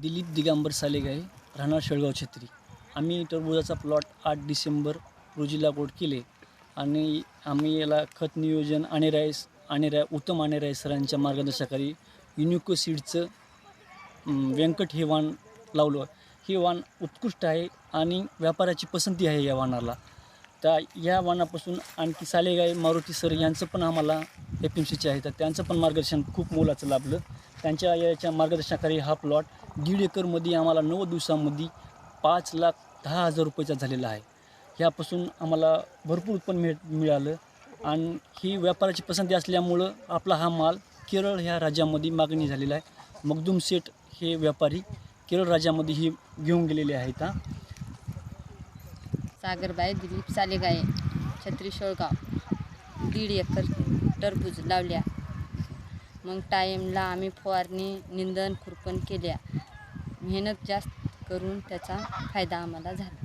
दिलीप दिगंबर सालेगाय राहणार शेळगाव छत्री. आम्ही टरबुजाचा प्लॉट आठ डिसेंबर रोजी लागवड केले आणि आम्ही याला खत नियोजन आणि राईस आणि राय उत्तम आणि राय सरांच्या मार्गदर्शनाखाली युनिको सीडचं व्यंकट हे वाण लावलं. हे वाण उत्कृष्ट आहे आणि व्यापाराची पसंती आहे या वाणाला. त्या या वाणापासून आणखी सालेगाय मारुती सर यांचं पण आम्हाला एफ एम सीचे आहे. तर त्यांचं पण मार्गदर्शन खूप मोलाचं लाभलं. त्यांच्या याच्या मार्गदर्शनाखाली हा प्लॉट दीड एकरमध्ये आम्हाला नऊ दिवसामध्ये पाच लाख दहा हजार रुपयाचा झालेला आहे. ह्यापासून आम्हाला भरपूर उत्पन्न मिळ मिळालं आणि ही व्यापाराची पसंती असल्यामुळं आपला हा माल केरळ ह्या राज्यामध्ये मागणी झालेला आहे. मगदूम सेठ हे व्यापारी केरळ राज्यामध्ये ही घेऊन गेलेले आहेत हा. सागरबाई दिलीप सालेगाय छत्री शोळगाव दीड एकर टरबूज लावल्या. मग टाईमला आम्ही फवारणी निंदन खुरपण केल्या. मेहनत जास्त करून त्याचा फायदा आम्हाला झाला.